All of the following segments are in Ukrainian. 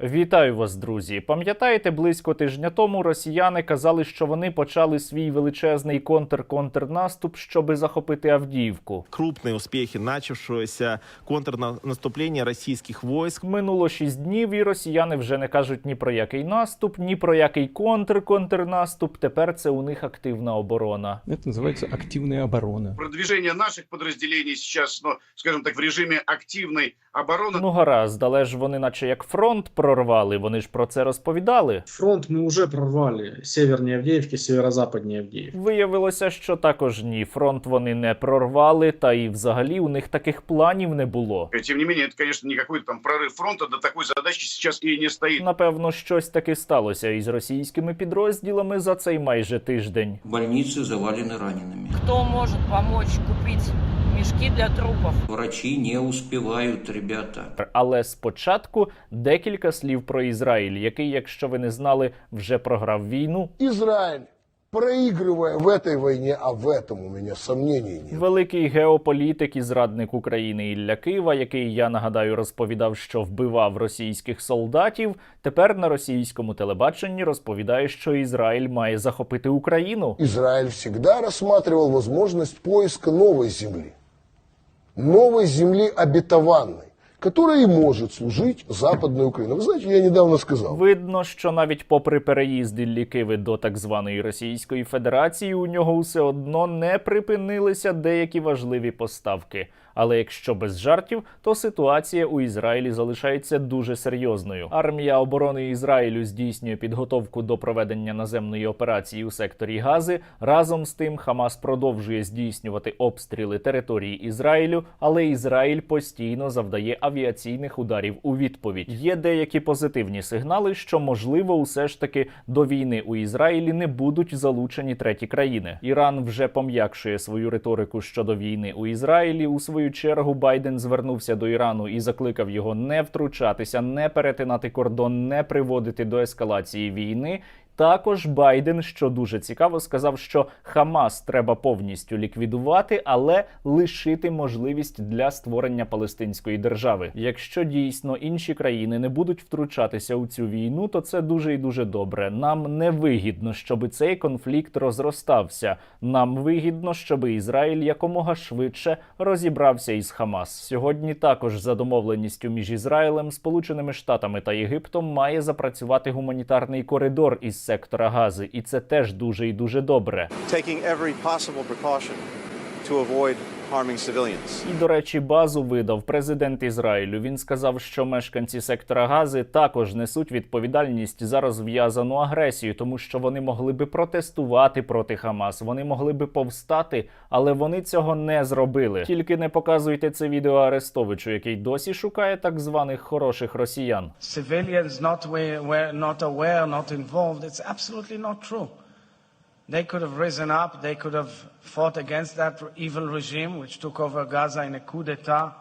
Вітаю вас, друзі. Пам'ятаєте, близько тижня тому росіяни казали, що вони почали свій величезний контр-контрнаступ, щоби захопити Авдіївку. крупные успехи начавшегося контрнаступления российских войск. Минуло шість днів, і росіяни вже не кажуть ні про який наступ, ні про який контр-контрнаступ. Тепер це у них активна оборона. Это называется активная оборона. продвижение наших подразделений сейчас, ну, скажем так, в режиме активной обороны. Ну гаразд, але ж вони, наче як фронт прорвали. Вони ж про це розповідали. Фронт мы уже прорвали. Севернее Авдеевки, северо-западнее Авдеевки. Виявилося, що також ні, фронт вони не прорвали, та і взагалі у них таких планів не було. Тем не менее, это, конечно, не какой-то там прорыв фронта, до такой задачи сейчас и не стоит. Напевно, щось таки сталося із російськими підрозділами за цей майже тиждень. Больницы завалены ранеными. Кто может помочь купить мешки для трупов? Врачи не успевают, ребята. Але спочатку декілька слів про Ізраїль, який, якщо ви не знали, вже програв війну. Израиль, проигрывая в этой войне, а в этом у меня сомнений нет. Великий геополітик і зрадник України Ілля Кива, який я нагадаю розповідав, що вбивав російських солдатів, тепер на російському телебаченні розповідає, що Ізраїль має захопити Україну. Израиль всегда рассматривал возможность поиска новой земли. Новой земли обетованной, которая и может служить Западной Украине. Вы знаете, я недавно сказал. Видно, що навіть попри переїзд Іллі Киви до так званої Російської Федерації, у нього все одно не припинилися деякі важливі поставки. Але якщо без жартів, то ситуація у Ізраїлі залишається дуже серйозною. Армія оборони Ізраїлю здійснює підготовку до проведення наземної операції у секторі Гази. Разом з тим, Хамас продовжує здійснювати обстріли території Ізраїлю, але Ізраїль постійно завдає авіаційних ударів у відповідь. Є деякі позитивні сигнали, що можливо, усе ж таки до війни у Ізраїлі не будуть залучені треті країни. Іран вже пом'якшує свою риторику щодо війни у Ізраїлі. У свою чергу Байден звернувся до Ірану і закликав його не втручатися, не перетинати кордон, не приводити до ескалації війни. Також Байден, що дуже цікаво, сказав, що Хамас треба повністю ліквідувати, але лишити можливість для створення палестинської держави. Якщо дійсно інші країни не будуть втручатися у цю війну, то це дуже і дуже добре. Нам не вигідно, щоб цей конфлікт розростався. Нам вигідно, щоб Ізраїль якомога швидше розібрався із Хамас. Сьогодні також за домовленістю між Ізраїлем, Сполученими Штатами та Єгиптом має запрацювати гуманітарний коридор із сектора Гази, і це теж дуже і дуже добре. taking every possible precaution to avoid harming civilians. І, до речі, базу видав президент Ізраїлю. Він сказав, що мешканці сектора Гази також несуть відповідальність за розв'язану агресію, тому що вони могли би протестувати проти Хамас, вони могли би повстати, але вони цього не зробили. Тільки не показуйте це відео Арестовичу, який досі шукає так званих хороших росіян. civilians not were, were not aware, not involved. It's absolutely not true. They could have risen up. They could have fought against that evil regime which took over Gaza in a coup d'état.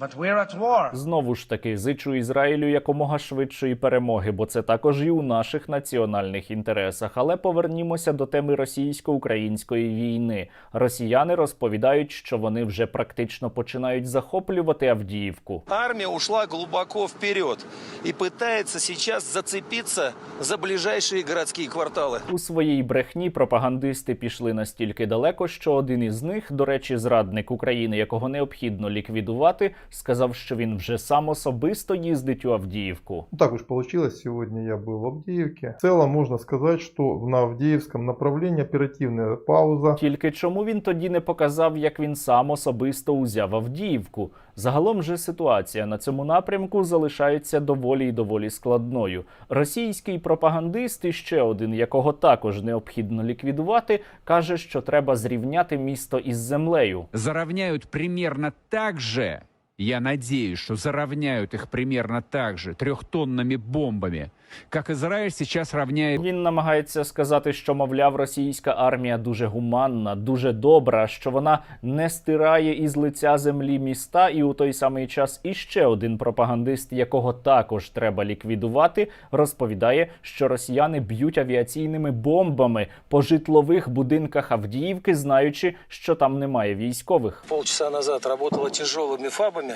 But we're at war. Знову ж таки, зичу Ізраїлю якомога швидшої перемоги, бо це також і у наших національних інтересах. Але повернімося до теми російсько-української війни. Росіяни розповідають, що вони вже практично починають захоплювати Авдіївку. Армия ушла глубоко вперед и пытается сейчас зацепиться за ближайшие городские кварталы. У своїй брехні пропагандисти пішли настільки далеко, що один із них, до речі, зрадник України, якого необхідно ліквідувати, сказав, що він вже сам особисто їздить у Авдіївку. Ну, Так уж получилось, сегодня я был в Авдеевке. В целом можно сказать, что на Авдеевском направлении оперативная пауза. Тільки чому він тоді не показав, як він сам особисто узяв Авдіївку? Загалом же ситуація на цьому напрямку залишається доволі і доволі складною. Російський пропагандист, і ще один, якого також необхідно ліквідувати, каже, що треба зрівняти місто із землею. заровняют примерно так же, я надеюсь, что заровняют их примерно так же трехтонными бомбами, как Израиль сейчас равняет Він намагається сказати, що мовляв, російська армія дуже гуманна, дуже добра, що вона не стирає із лиця землі міста, і у той самий час іще один пропагандист, якого також треба ліквідувати, розповідає, що росіяни б'ють авіаційними бомбами по житлових будинках Авдіївки, знаючи, що там немає військових. Полчаса назад работала тяжелыми фабами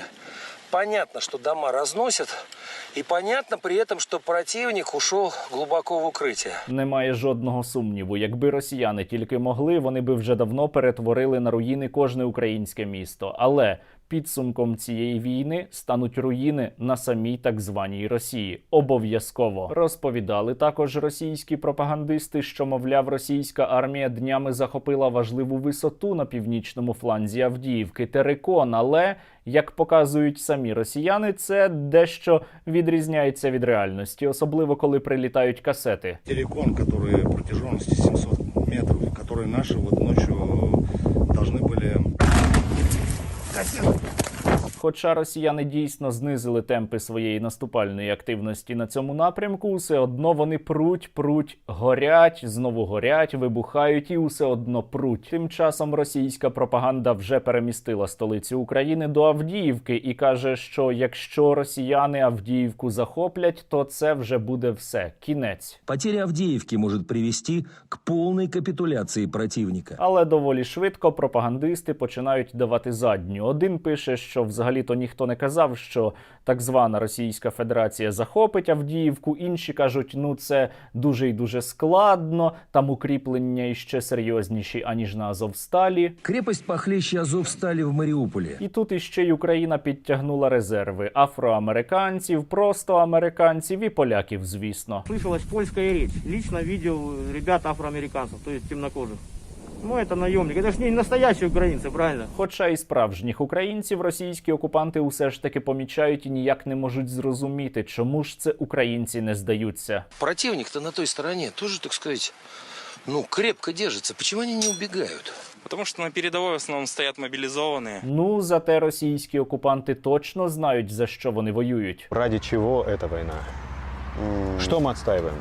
Понятно, что дома разносят, и понятно при этом, що противник ушов глибоко в укриття. Немає жодного сумніву. Якби росіяни тільки могли, вони би вже давно перетворили на руїни кожне українське місто. Але підсумком цієї війни стануть руїни на самій так званій Росії. Обов'язково розповідали також російські пропагандисти, що мовляв, російська армія днями захопила важливу висоту на північному фланзі Авдіївки Терекон. Але як показують самі росіяни, це дещо відрізняється від реальності, особливо коли прилітають касети. Телекон, который протяженностью 700 метров, который наши вот ночью должны были... Хоча росіяни дійсно знизили темпи своєї наступальної активності на цьому напрямку, все одно вони пруть, пруть, горять, знову горять, вибухають і усе одно пруть. Тим часом російська пропаганда вже перемістила столицю України до Авдіївки і каже, що якщо росіяни Авдіївку захоплять, то це вже буде все кінець. Потеря Авдеевки может привести к полной капитуляции противника. Але доволі швидко пропагандисти починають давати задню. Один пише, що взагалі-то ніхто не казав, що так звана Російська Федерація захопить Авдіївку. Інші кажуть, ну це дуже і дуже складно. Там укріплення іще серйозніші аніж на Азовсталі. Крепость похлеще Азовстали в Мариуполе. І тут іще й Україна підтягнула резерви афроамериканців, просто американців і поляків, звісно. Слышалась польская речь. Лично видел ребят афроамериканцев, то есть темнокожих. Ну, это наемник. Это же не настоящие украинцы, правильно? Хоча і справжніх українців російські окупанти усе ж таки помічають і ніяк не можуть зрозуміти, чому ж це українці не здаються. Противник-то на той стороне тоже, так сказать, ну, крепко держится. Почему они не убегают? Потому что на передовой в основном стоят мобилизованные. Ну зате російські окупанти точно знають за що вони воюють. Ради чего эта война? Что мы отстаиваем?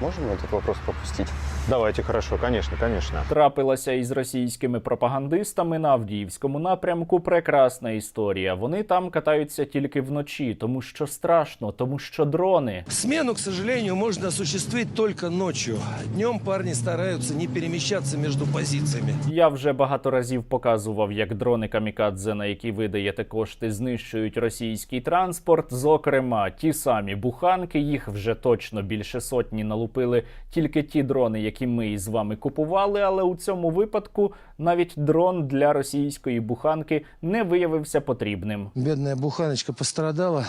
Можем этот вопрос пропустить? Давайте, хорошо, конечно, конечно. Трапилася із російськими пропагандистами на Авдіївському напрямку прекрасна історія. Вони там катаються тільки вночі, тому що страшно, тому що дрони. Смену, к сожалению, можно осуществить только ночью. Днем парни стараются не перемещаться между позициями. Я вже багато разів показував, як дрони камікадзе, на які ви даєте кошти, знищують російський транспорт. Зокрема, ті самі буханки, їх вже точно більше сотні налупили тільки ті дрони, які ми із вами купували. Але у цьому випадку навіть дрон для російської буханки не виявився потрібним. Бедная буханочка пострадала.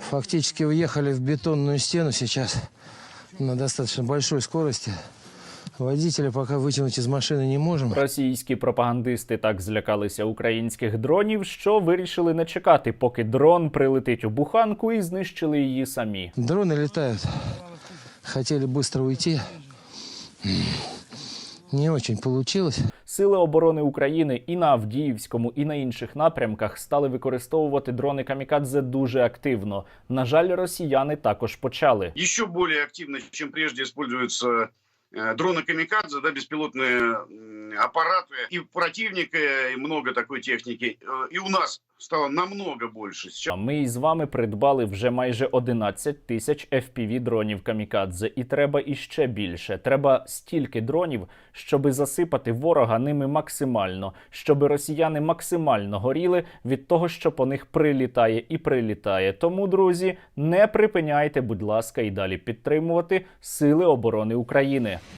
Фактически уехали в бетонную стену сейчас на достаточно большой скорости. Водителя пока вытянуть из машины не можем. Російські пропагандисти так злякалися українських дронів, що вирішили не чекати, поки дрон прилетить у буханку і знищили її самі. Дроны летают. Хотели быстро уйти. Не очень получилось. Сили оборони України і на Авдіївському, і на інших напрямках стали використовувати дрони камікадзе дуже активно. На жаль, росіяни також почали. Еще более активно, чем прежде, используются э, дроны камикадзе, да, беспилотные м, аппараты. И у противника и много такой техники. Э, И у нас стало намного больше. Сейчас Ми із вами придбали вже майже 11 тисяч fpv дронів камікадзе, і треба іще більше. Треба стільки дронів, щоби засипати ворога ними максимально, щоби росіяни максимально горіли від того, що по них прилітає і прилітає. Тому, друзі, не припиняйте, будь ласка, і далі підтримувати Сили оборони України.